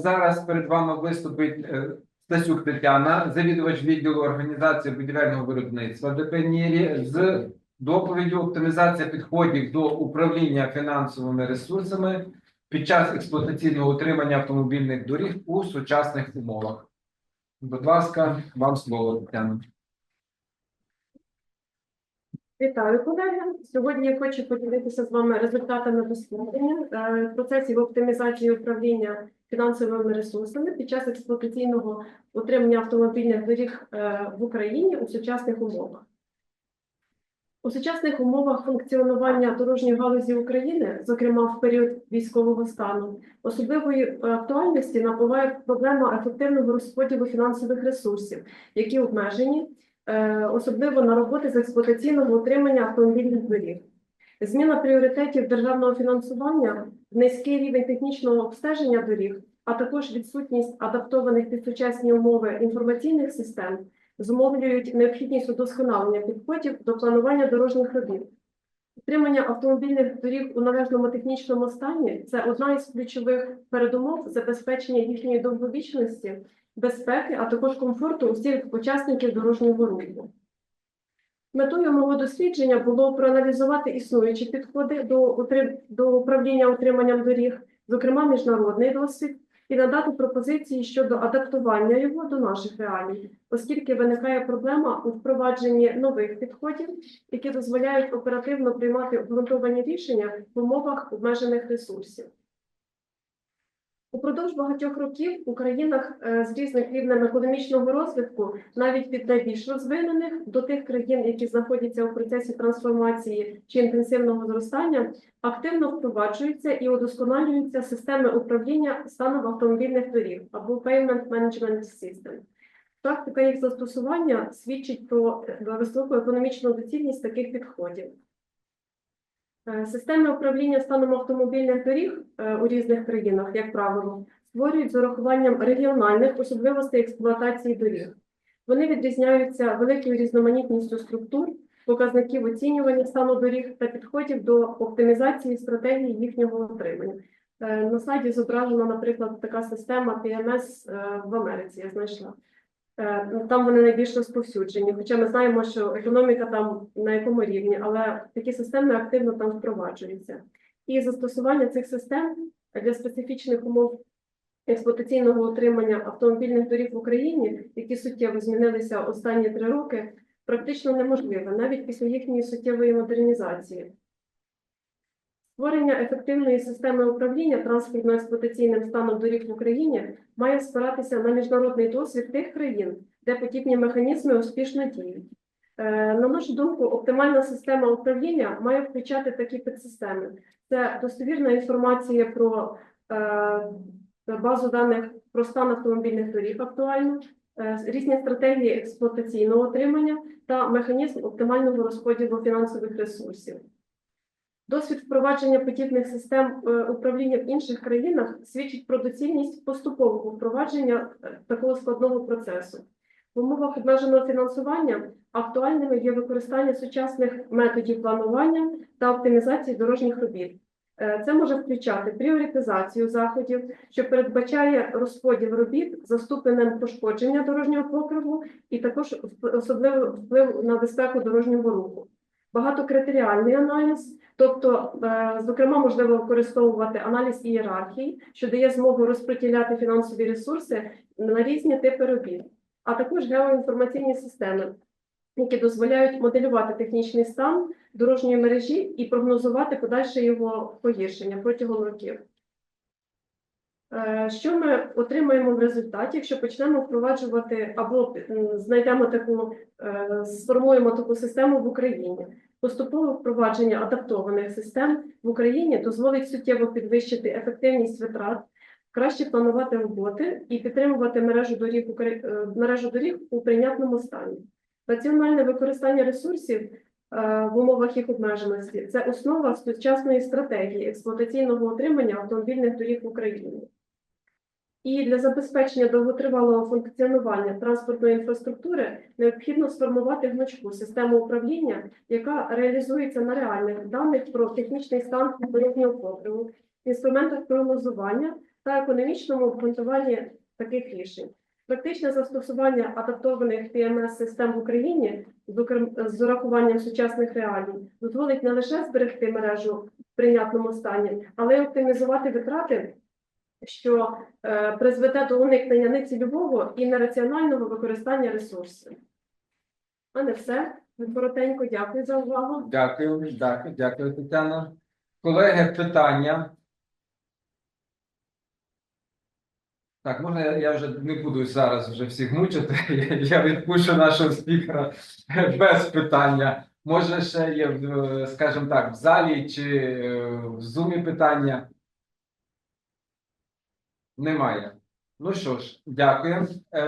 зараз перед вами виступить е, Стасюк Тетяна, завідувач відділу організації будівельного виробництва ДП «Нірі» з доповіддю оптимізація підходів до управління фінансовими ресурсами під час експлуатаційного утримання автомобільних доріг у сучасних умовах. Будь ласка, вам слово, Тетяна. Вітаю, колеги. Сьогодні я хочу поділитися з вами результатами дослідження е, процесів оптимізації управління фінансовими ресурсами під час експлуатаційного утримання автомобільних доріг е, в Україні у сучасних умовах. У сучасних умовах функціонування дорожньої галузі України, зокрема в період військового стану, особливої актуальності набуває проблема ефективного розподілу фінансових ресурсів, які обмежені е, особливо на роботи з експлуатаційного утримання автомобільних доріг. Зміна пріоритетів державного фінансування, низький рівень технічного обстеження доріг, а також відсутність адаптованих під сучасні умови інформаційних систем зумовлюють необхідність удосконалення підходів до планування дорожніх робіт. Утримання автомобільних доріг у належному технічному стані це одна із ключових передумов забезпечення їхньої довговічності безпеки, а також комфорту усіх учасників дорожнього руху. Метою мого дослідження було проаналізувати існуючі підходи до, утрим- до управління утриманням доріг, зокрема міжнародний досвід, і надати пропозиції щодо адаптування його до наших реалій, оскільки виникає проблема у впровадженні нових підходів, які дозволяють оперативно приймати обґрунтовані рішення в умовах обмежених ресурсів. Упродовж багатьох років у країнах е, з різних рівнем економічного розвитку, навіть від найбільш розвинених до тих країн, які знаходяться у процесі трансформації чи інтенсивного зростання, активно впроваджуються і удосконалюються системи управління станом автомобільних доріг або Payment Management System. Практика їх застосування свідчить про е, високу економічну доцільність таких підходів. Е, Системи управління станом автомобільних доріг е, у різних країнах, як правило, створюють з урахуванням регіональних особливостей експлуатації доріг. Вони відрізняються великою різноманітністю структур, показників оцінювання стану доріг та підходів до оптимізації стратегії їхнього отримання. Е, На слайді зображена, наприклад, така система TMS в Америці. Я знайшла. Е, Там вони найбільш розповсюджені, хоча ми знаємо, що економіка там на якому рівні, але такі системи активно там впроваджуються. І застосування цих систем для специфічних умов експлуатаційного утримання автомобільних доріг в Україні, які суттєво змінилися останні три роки, практично неможливе, навіть після їхньої суттєвої модернізації. Створення ефективної системи управління транспортно-експлуатаційним станом доріг в Україні має спиратися на міжнародний досвід тих країн, де подібні механізми успішно діють. Е, На нашу думку, оптимальна система управління має включати такі підсистеми: це достовірна інформація про е, базу даних про стан автомобільних доріг актуально, е, різні стратегії експлуатаційного отримання та механізм оптимального розподілу фінансових ресурсів. Досвід впровадження подібних систем е, управління в інших країнах свідчить про доцільність поступового впровадження е, такого складного процесу. В умовах обмеженого фінансування актуальними є використання сучасних методів планування та оптимізації дорожніх робіт. Е, Це може включати пріоритизацію заходів, що передбачає розподіл робіт за ступенем пошкодження дорожнього покриву і також особливий вплив на безпеку дорожнього руху. Багатокритеріальний аналіз, тобто, е, зокрема, можливо використовувати аналіз ієрархії, що дає змогу розподіляти фінансові ресурси на різні типи робіт, а також геоінформаційні системи, які дозволяють моделювати технічний стан дорожньої мережі і прогнозувати подальше його погіршення протягом років. Е, Що ми отримаємо в результаті, якщо почнемо впроваджувати або м, знайдемо таку, е, сформуємо таку систему в Україні? Поступове впровадження адаптованих систем в Україні дозволить суттєво підвищити ефективність витрат, краще планувати роботи і підтримувати мережу доріг, е, мережу доріг у прийнятному стані. Раціональне використання ресурсів е, в умовах їх обмеженості це основа сучасної стратегії експлуатаційного утримання автомобільних доріг в Україні. І для забезпечення довготривалого функціонування транспортної інфраструктури необхідно сформувати гнучку систему управління, яка реалізується на реальних даних про технічний стан дорожнього покриву, інструментах прогнозування та економічному обґрунтуванні таких рішень. Практичне застосування адаптованих PMS-систем в Україні, з урахуванням сучасних реалій, дозволить не лише зберегти мережу в прийнятному стані, але й оптимізувати витрати, що е, призведе до уникнення нецільового і нераціонального використання ресурсів. А не все. Коротенько, дякую за увагу. Дякую, дякую, дякую, Тетяна. Колеги, питання. Так, можна я, я вже не буду зараз вже всіх мучити. Я, відпущу нашого спікера без питання. Може, ще є, скажімо так, в залі чи е, в зумі питання? Немає. Ну що ж, дякую. Е,